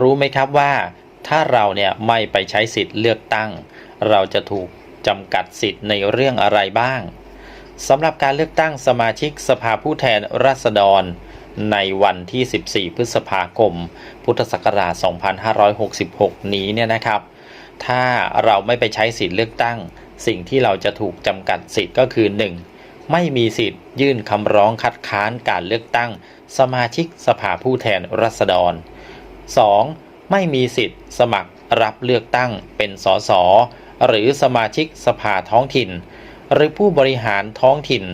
รู้ไหมครับว่า ถ้าเราเนี่ยไม่ไปใช้สิทธิ์เลือกตั้ง เราจะถูกจำกัดสิทธิ์ในเรื่องอะไรบ้างสำหรับการเลือกตั้งสมาชิกสภาผู้แทนราษฎร ในวันที่ 14 พฤษภาคม พุทธศักราช 2566 นี้เนี่ยนะครับ ถ้าเราไม่ไปใช้สิทธิ์เลือกตั้ง สิ่งที่เราจะถูกจำกัดสิทธิ์ก็คือ 1. ไม่มีสิทธิ์ยื่นคำร้องคัดค้านการเลือกตั้ง สมาชิกสภาผู้แทนราษฎร 2. ไม่มีสิทธิ์ สมัครรับเลือกตั้งเป็นสสหรือสมาชิกสภาท้องถิ่น หรือผู้บริหารท้องถิ่น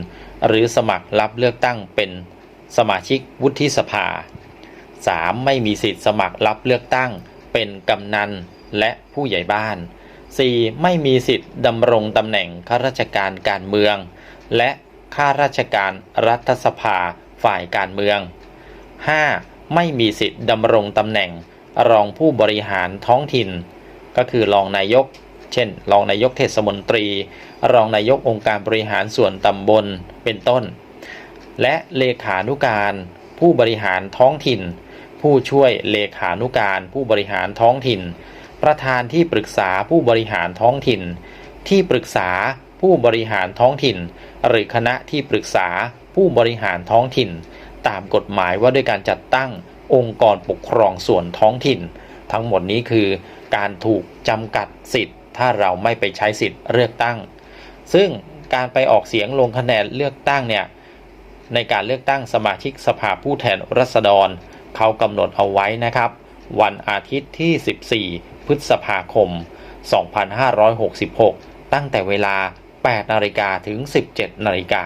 หรือสมัครรับเลือกตั้งเป็นสมาชิกวุฒิสภา 3. ไม่มีสิทธิ์สมัครรับเลือกตั้ง เป็นกำนันและผู้ใหญ่บ้าน 4. ไม่มีสิทธิ์ดำรงตำแหน่งข้าราชการการเมือง และข้าราชการรัฐสภาฝ่ายการเมือง 5. ไม่มีสิทธิ์ดำรงตำแหน่งรองผู้บริหารท้องถิ่น ก็คือรองนายก เช่น รองนายกเทศมนตรี รองนายกองค์การบริหารส่วนตำบลเป็นต้น และเลขานุการ ผู้บริหารท้องถิ่น ผู้ช่วยเลขานุการ ผู้บริหารท้องถิ่น ประธานที่ปรึกษาผู้บริหารท้องถิ่น ที่ปรึกษาผู้บริหารท้องถิ่น หรือคณะที่ปรึกษาผู้บริหารท้องถิ่น ตามกฎหมายว่าด้วยการจัดตั้งองค์กรปกครองส่วนท้องถิ่น ทั้งหมดนี้คือการถูกจำกัดสิทธิ์ ถ้าเราไม่ไปใช้สิทธิ์เลือกตั้ง ซึ่งการไปออกเสียงลงคะแนนเลือกตั้งเนี่ยในการเลือกตั้งสมาชิกสภาผู้แทนราษฎร เขากำหนดเอาไว้นะครับ วันอาทิตย์ที่ 14 พฤษภาคม 2566 ตั้งแต่เวลา 8 นาฬิกาถึง 17 นาฬิกา